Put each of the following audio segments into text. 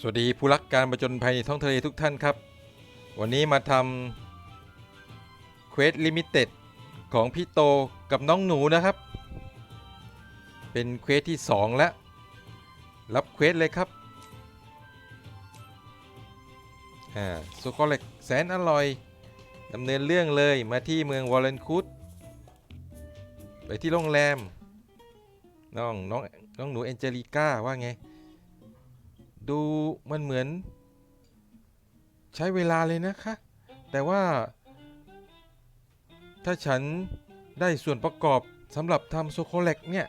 สวัสดีผู้รักการประจนภัยในท้องทะเลทุกท่านครับ วันนี้มาทำเควสลิมิเต็ดของพี่โตกับน้องหนูนะครับ เป็นเควสที่ 2 แล้ว รับเควสเลยครับอ่าโซโคเล็กแสนอร่อยดำเนินเรื่องเลยมาที่เมืองวอลเลนคูดไปที่โรงแรม น้องน้องน้องหนูแอนเจลิก้าว่าไง ดูมันเหมือน ใช้เวลาเลยนะคะ แต่ว่า ถ้าฉันได้ส่วนประกอบสำหรับทำโซโคเล็กเนี่ย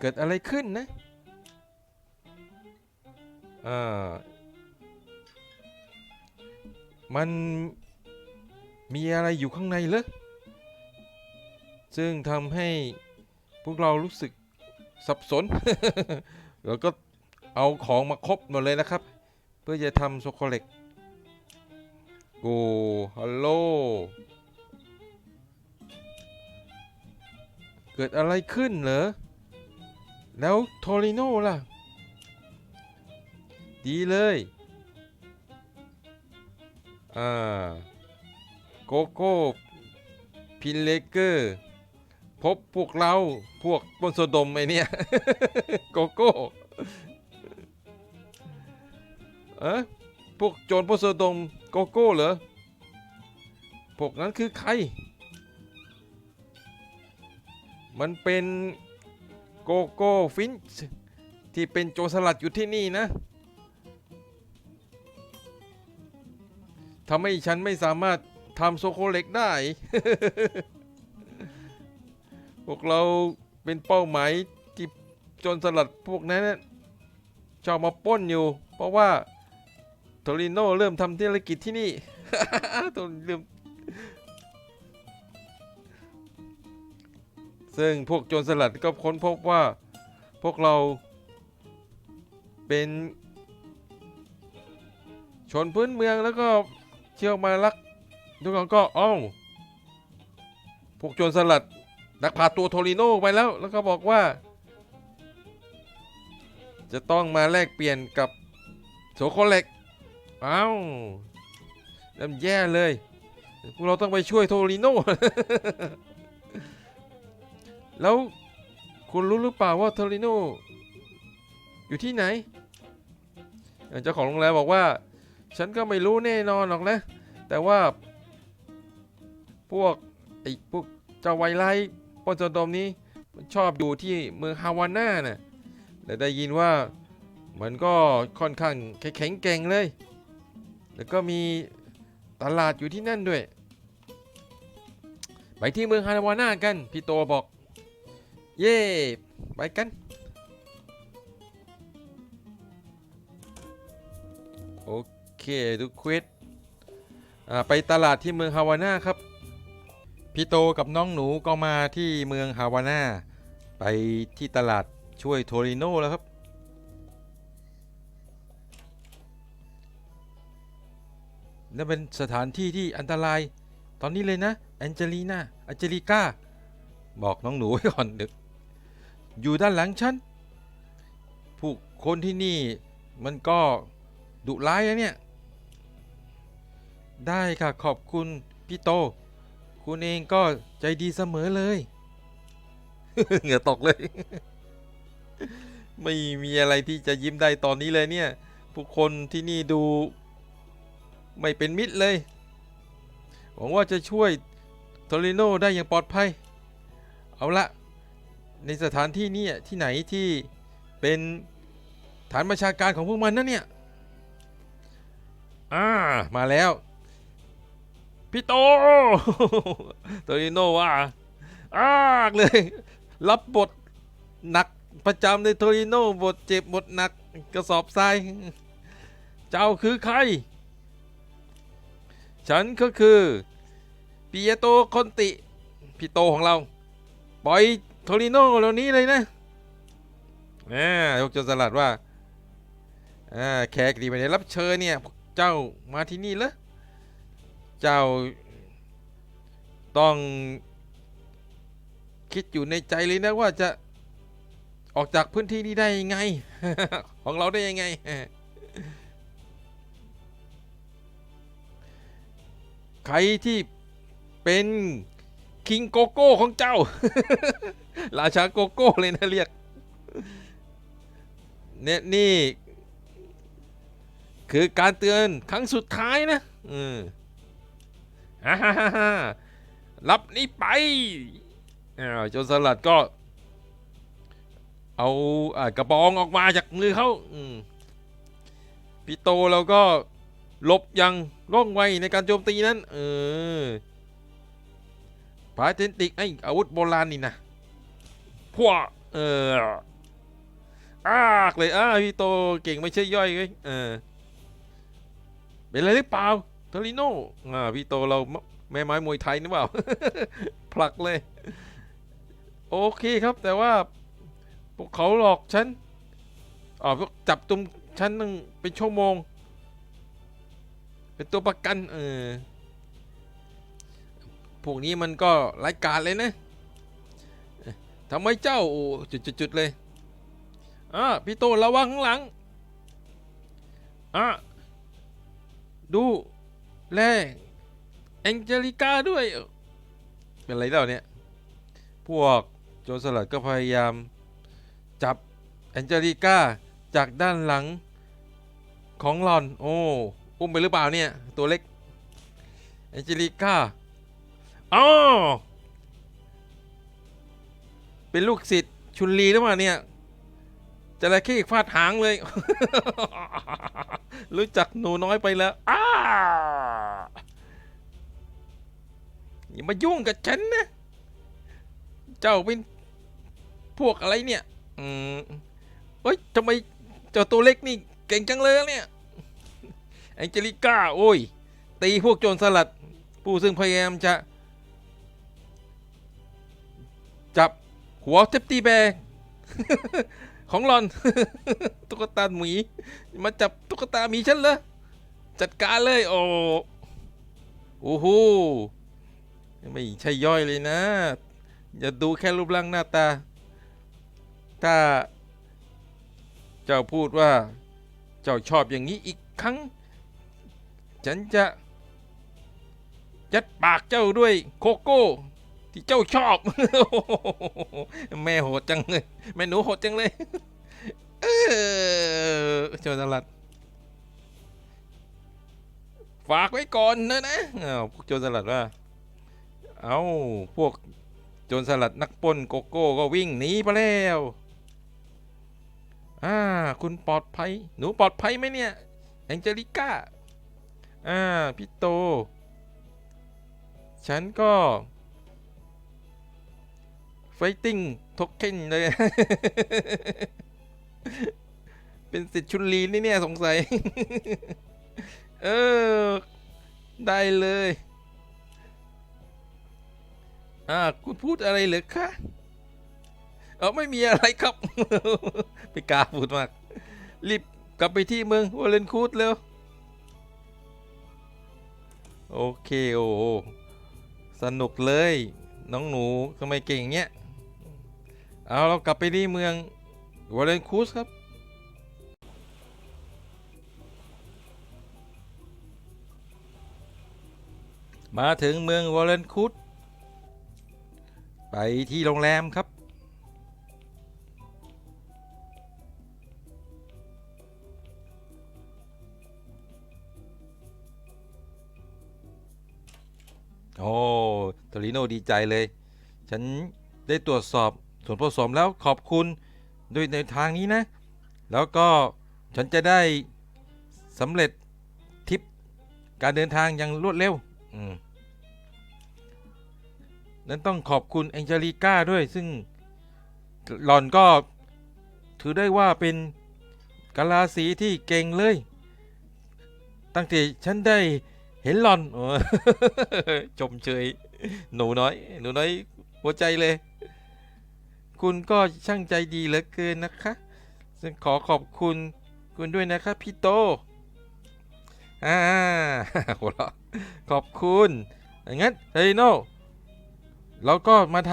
เกิดอะไรขึ้นนะอ่ามันมีอะไรอยู่ข้างในเหรอซึ่งทำให้พวกเรารู้สึกสับสน แล้วก็เอาของมาครบหมดเลยนะครับ เพื่อจะทำโซโคเล็กโอ้ฮัลโหลเกิดอะไรขึ้นเหรอ แล้วโทริโน่ล่ะ ดีเลย อ่า โกโก้ พินเลเกอร์ พบพวกเราพวกบนโซดมไอเนี่ยโกโก้เอะพวกโจรพวกโซดมโกโก้เหรอพวกนั้นคือใคร มันเป็นโกโก้ฟินช์ที่เป็นโจรสลัดอยู่ที่นี่นะทำให้ฉันไม่สามารถทำโซโคเล็กได้ พวกเราเป็นเป้าหมายที่จรสลัดพวกนั้นน่ะชอบมาป้นอยู่ เพราะว่าโทริโน่เริ่มทำธุรกิจที่นี่ตัวเริ่มซึ่งพวกโจรสลัดก็ค้นพบว่าพวกเราเป็นชนพื้นเมืองแล้วก็เชี่ยวมาลักทุกคนก็อ้าวพวกโจรสลัด นักพาตัวโทริโน่ไปแล้ว แล้วก็บอกว่า จะต้องมาแลกเปลี่ยนกับโสโคเล็กอ้าวน้ำแย่เลย พวกเราต้องไปช่วยโทริโน่แล้วคุณรู้หรือเปล่าว่าโทริโน่อยู่ที่ไหน เจ้าของโรงแรมบอกว่า ฉันก็ไม่รู้แน่นอนหรอกนะ แต่ว่า พวกไอ้พวกเจ้าไวไล ปอนโซดมนี้มันชอบอยู่ที่เมืองฮาวาน่าน่ะแต่ได้ยินว่ามันก็ค่อนข้างแข็งแกร่งเลย แล้วก็มีตลาดอยู่ที่นั่นด้วย ไปที่เมืองฮาวาน่ากัน พี่โตบอก เย่ไปกัน โอเคดูเควสอ่าไปตลาดที่เมืองฮาวาน่าครับ พี่โตกับน้องหนูก็มาที่เมืองฮาวาน่าไปที่ตลาดช่วยโทริโน่แล้วครับนั่นเป็นสถานที่ที่อันตราย ตอนนี้เลยนะแอนเจลีนาแอนเจลิก้า บอกน้องหนูไว้ก่อนดึก อยู่ด้านหลังฉัน ผู้คนที่นี่มันก็ดุร้ายนะเนี่ย ได้ค่ะขอบคุณพี่โต คุณเองก็ใจดีเสมอเลย เหงื่อตกเลย ไม่มีอะไรที่จะยิ้มได้ตอนนี้เลยเนี่ย ผู้คนที่นี่ดู ไม่เป็นมิตรเลย หวังว่าจะช่วยโทริโนได้อย่างปลอดภัย เอาละ ในสถานที่นี้ที่ไหนที่เป็นฐานประชาการของพวกมันนะเนี่ย อ่า มาแล้ว พี่โตโตริโนว่าอ้ากเลย รับบทหนักประจำในโทริโนบทเจ็บบทหนักกระสอบทราย เจ้าคือใคร ฉันก็คือปิเอโตคอนติพี่โตของเรา ปล่อยโทริโนเหล่านี้เลยนะอ่ายกจรสลัดว่าอ่าแขกที่ไม่ได้รับเชิญเนี่ย เจ้ามาที่นี่เหรอ เจ้าต้องคิดอยู่ในใจเลยนะว่าจะออกจากพื้นที่นี้ได้ยังไง ของเราได้ยังไง ใครที่เป็นคิงโกโก้ของเจ้า ราชาโกโก้เลยนะเรียก เนี่ยนี่ คือการเตือนครั้งสุดท้ายนะ อืม ฮ่าฮ่าฮ่ารับนี่ไปโจรสลัดก็ เอากระบองออกมาจากมือเขาพี่โตเราก็หลบยังว่องไวในการโจมตีนั้น เออพาเทนติกไออาวุธโบราณนี่นะพวกเอออากเลยอ้าพี่โตเก่งไม่ใช่ย่อยเว้ยเออเป็นอะไรหรือเปล่า ทอริโนอ่าพี่โตเราแม่ไม้มวยไทยหรือเปล่า ผลักเลย โอเคครับแต่ว่าพวกเขาหลอกฉันอ๋อพวกจับตุมฉันตั้งเป็นชั่วโมง เป็นตัวประกันเออพวกนี้มันก็ไร้ายการเลยนะทำไมเจ้าจุดๆๆเลยอะพี่โตระวังข้างหลังอะดู แลแองเจลิก้าด้วย เป็นไรแล้วเนี่ย พวกโจรสลัดก็พยายาม จับแองเจลิก้าจากด้านหลังของหลอน โอ้ อุ้มไปหรือเปล่าเนี่ย ตัวเล็ก แองเจลิก้าอ๋อเป็นลูกศิษย์ชุนลีหรือเปล่าเนี่ยจะระเข้ฟาดหางเลย รู้จักหนูน้อยไปแล้วอ้า อย่ามายุ่งกับฉันนะ เจ้าเป็นพวกอะไรเนี่ย อืมเฮ้ยทำไมเจ้าตัวเล็กนี่เก่งจังเลยเนี่ย แองเจลิก้า โอ้ย ตีพวกโจรสลัด ผู้ซึ่งพยายามจะ จับหัวเทปตีแบร์ของหลอน ตุ๊กตาหมี มาจับตุ๊กตาหมีฉันเหรอจัดการเลย โอ้โอ้โห ไม่ใช่ย่อยเลยนะ อย่าดูแค่รูปร่างหน้าตา ถ้า เจ้าพูดว่า เจ้าชอบอย่างนี้อีกครั้ง ฉันจะยัดปากเจ้าด้วยโคโก้ที่เจ้าชอบ แม่โหดจังเลย แม่หนูโหดจังเลยเออโจรสลัดฝากไว้ก่อนนะนะอ้าวพวกโจรสลัดว่า เอาพวกโจรสลัดนักปล้นโกโก้ก็วิ่งหนีไปแล้วอ่าคุณปลอดภัย หนูปลอดภัยไหมเนี่ย แองเจลิก้า อ่า พี่โต ฉันก็ไฟติ้งทกเค็นเลย เป็นสิทธิ์ชุนลีนี่เนี่ย สงสัย เออ ได้เลย อ่าคุณพูดอะไรเหรอคะเออไม่มีอะไรครับไปกาพูดมาก รีบกลับไปที่เมืองวอลเลนคูดเร็ว โอเคโอ้สนุกเลย น้องหนูทำไมเก่งเงี้ย เอาเรากลับไปที่เมืองวอลเลนคูสครับมาถึงเมืองวอลเลนคูด ไปที่โรงแรมครับ โอ้โทริโนดีใจเลย ฉันได้ตรวจสอบส่วนผสมแล้วขอบคุณด้วยในทางนี้นะ แล้วก็ฉันจะได้สำเร็จทริปการเดินทางอย่างรวดเร็ว อืม นั้นต้องขอบคุณแองเจลิก้าด้วยซึ่งหล่อนก็ถือได้ว่าเป็นกาลาสีที่เก่งเลย ตั้งแต่ฉันได้เห็นหล่อนโอ้ชมเชยหนูน้อย หนูน้อยหัวใจเลย คุณก็ช่างใจดีเหลือเกินนะคะฉันขอขอบคุณคุณด้วยนะคะพี่โตอ่าหัวเราะขอบคุณอย่างงั้นเฮโน เราก็มาท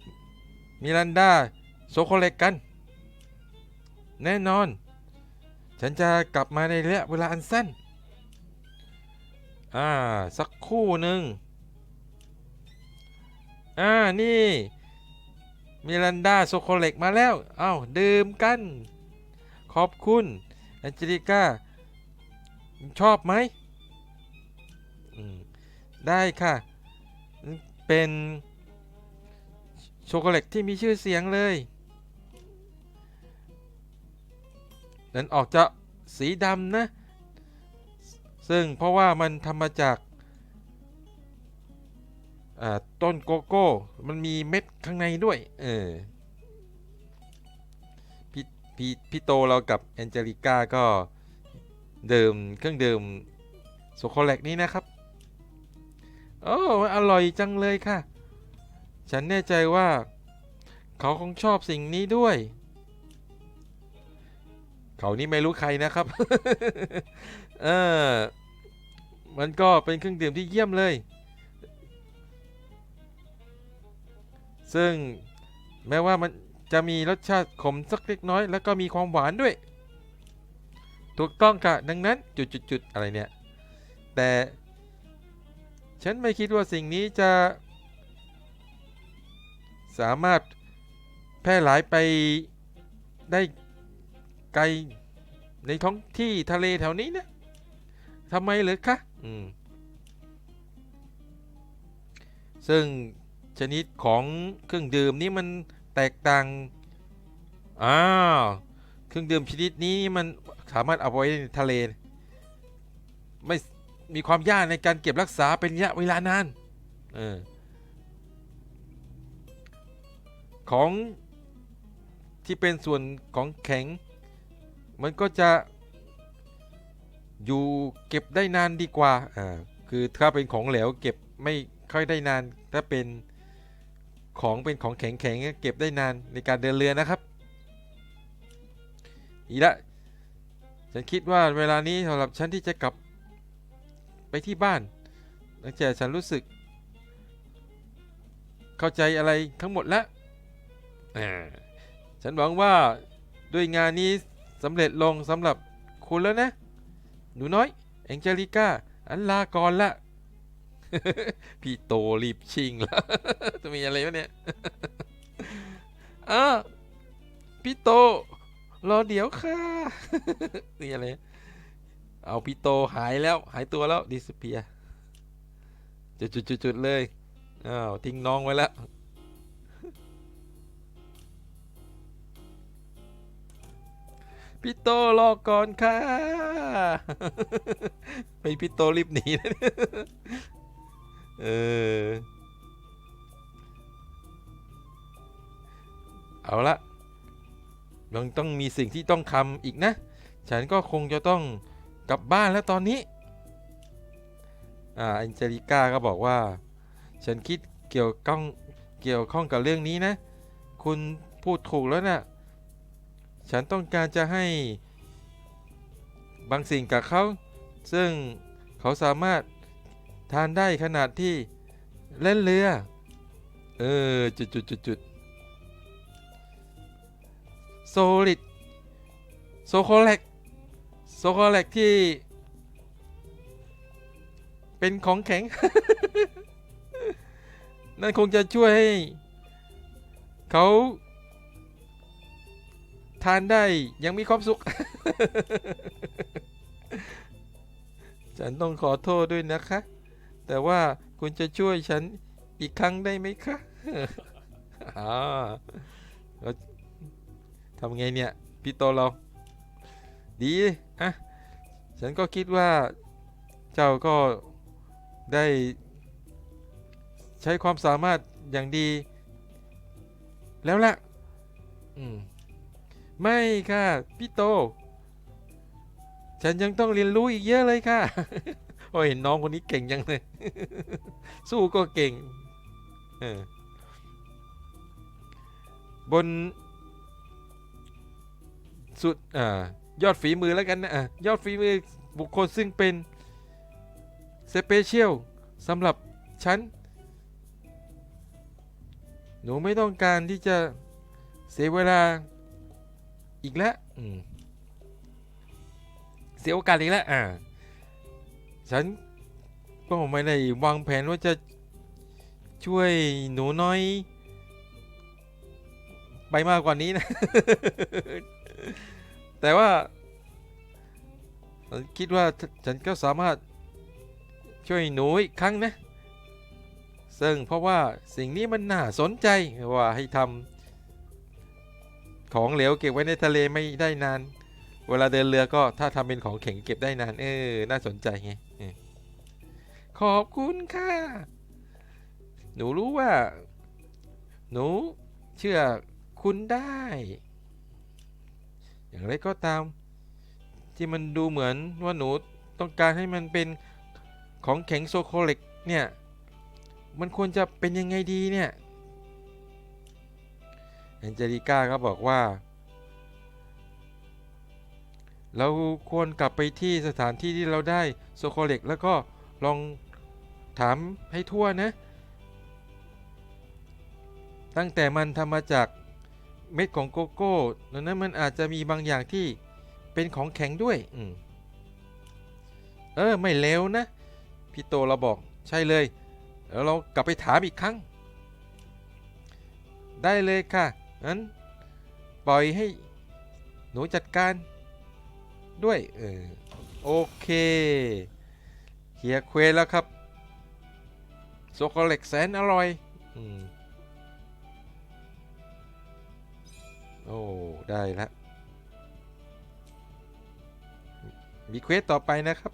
ำมิรันดาโซโคเลกกัน แน่นอน ฉันจะกลับมาในระยะเวลาอันสั้น อ่า สักคู่หนึ่งอ่า นี่มิรันดาโซโคเล็กมาแล้ว เอ้า ดื่มกัน ขอบคุณแอนเจลิก้า ชอบไหมมได้ค่ะ เป็นโชโกแลตที่มีชื่อเสียงเลย นั้นออกจะสีดำนะ ซึ่งเพราะว่ามันทำมาจากาต้นโกโก้ มันมีเม็ดข้างในด้วย เออพี่พี่พี่โตเรากับแอนเจลิก้าก็ดื่มเครื่องดื่มโซโคแลตนี้นะครับ โอ้อร่อยจังเลยค่ะ ฉันแน่ใจว่า เขาคงชอบสิ่งนี้ด้วย เขานี่ไม่รู้ใครนะครับ เออ มันก็เป็นเครื่องดื่มที่เยี่ยมเลย ซึ่งแม้ว่ามันจะมีรสชาติขมสักเล็กน้อย แล้วก็มีความหวานด้วย ถูกต้องค่ะ ดังนั้นจุดๆๆอะไรเนี่ย แต่ ฉันไม่คิดว่าสิ่งนี้จะ สามารถแพร่หลายไปได้ไกลในท้องที่ทะเลแถวนี้นะทำไมเหรอคะอืมซึ่งชนิดของเครื่องดื่มนี้มันแตกต่าง อ้าว เครื่องดื่มชนิดนี้มันสามารถเอาไว้ในทะเล ไม่ มีความยากในการเก็บรักษาเป็นระยะเวลานานออของที่เป็นส่วนของแข็ง มันก็จะอยู่เก็บได้นานดีกว่าอ่าคือถ้าเป็นของเหลวเก็บไม่ค่อยได้นาน ถ้าเป็นของเป็นของแข็งแข็งเก็บได้นานในการเดินเรือนะครับ อีกละฉันคิดว่าเวลานี้สำหรับฉันที่จะกลับ ไปที่บ้านหลังจากฉันรู้สึก เข้าใจอะไรทั้งหมดแล้วฉันหวังว่าด้วยงานนี้สำเร็จลงสำหรับคุณแล้วนะ หนูน้อยแองเจลิก้า อันลาก่อนละ พี่โตรีบชิงแล้วจะมีอะไรวะเนี่ยอ้าพี่โต รอเดี๋ยวค่ะนี่อะไร เอาพี่โตหายแล้วหายตัวแล้วดิสเพียจุดๆๆเลยอ้าวทิ้งน้องไว้แล้วพี่โตรอก่อนค่ะไปพี่โตรีบหนีนะเออ เอาละยังต้องมีสิ่งที่ต้องทำอีกนะ ฉันก็คงจะต้อง กลับบ้านแล้วตอนนี้อ่าแองเจลิก้าก็บอกว่า ฉันคิดเกี่ยวข้องเกี่ยวข้องกับเรื่องนี้นะ คุณพูดถูกแล้วนะ่ะฉันต้องการจะให้บางสิ่งกับเขา ซึ่งเขาสามารถทานได้ขนาดที่เล่นเรือ เออ จุดจุดจุดจุดโซลิดโซโคแลก โซโคแลกที่ เป็นของแข็ง นั่นคงจะช่วยให้ เขาทานได้ยังมีความสุข ฉันต้องขอโทษด้วยนะคะ แต่ว่าคุณจะช่วยฉันอีกครั้งได้ไหมคะอ่าทำไงเนี่ย พี่โตเรา ดีอะฉันก็คิดว่าเจ้าก็ได้ ใช้ความสามารถอย่างดี แล้วล่ะ อืม ไม่ค่ะ พี่โต ฉันยังต้องเรียนรู้อีกเยอะเลยค่ะโอ้เห็นน้องคนนี้เก่งยังเลย สู้ก็เก่ง เออ บน สุด อ่า ยอดฝีมือแล้วกันนะอะยอดฝีมือบุคคลซึ่งเป็นสเปเชียลสำหรับฉัน หนูไม่ต้องการที่จะเสียเวลาอีกแล้วเสียโอกาสอีกแล้วอ่าฉันก็ไม่ได้วางแผนว่าจะช่วยหนูน้อย ไปมากกว่านี้นะ แต่ว่าคิดว่าฉันก็สามารถช่วยหนูอีกครั้งนะ ซึ่งเพราะว่าสิ่งนี้มันน่าสนใจว่าให้ทำของเหลวเก็บไว้ในทะเลไม่ได้นาน เวลาเดินเรือก็ถ้าทำเป็นของแข็งเก็บได้นาน เออ น่าสนใจไงขอบคุณค่ะ หนูรู้ว่า หนูเชื่อคุณได้ อย่างไรก็ตาม ที่มันดูเหมือนว่าหนูต้องการให้มันเป็นของแข็งโซโคเล็กเนี่ย มันควรจะเป็นยังไงดีเนี่ยแอนเจลิก้าก็บอกว่า เราควรกลับไปที่สถานที่ที่เราได้โซโคเล็กแล้วก็ลองถามให้ทั่วนะ ตั้งแต่มันทำมาจาก เม็ดของโกโก้ดังนั้นมันอาจจะมีบางอย่างที่เป็นของแข็งด้วยอืมเออไม่เลวนะ พี่โตเราบอกใช่เลย แล้วเรากลับไปถามอีกครั้ง ได้เลยค่ะงั้นปล่อยให้หนูจัดการด้วยเออโอเคเคลียเควสแล้วครับโซโคเล็กแสนอร่อย อืม โอ้ ได้แล้วมีเควสต่อไปนะครับ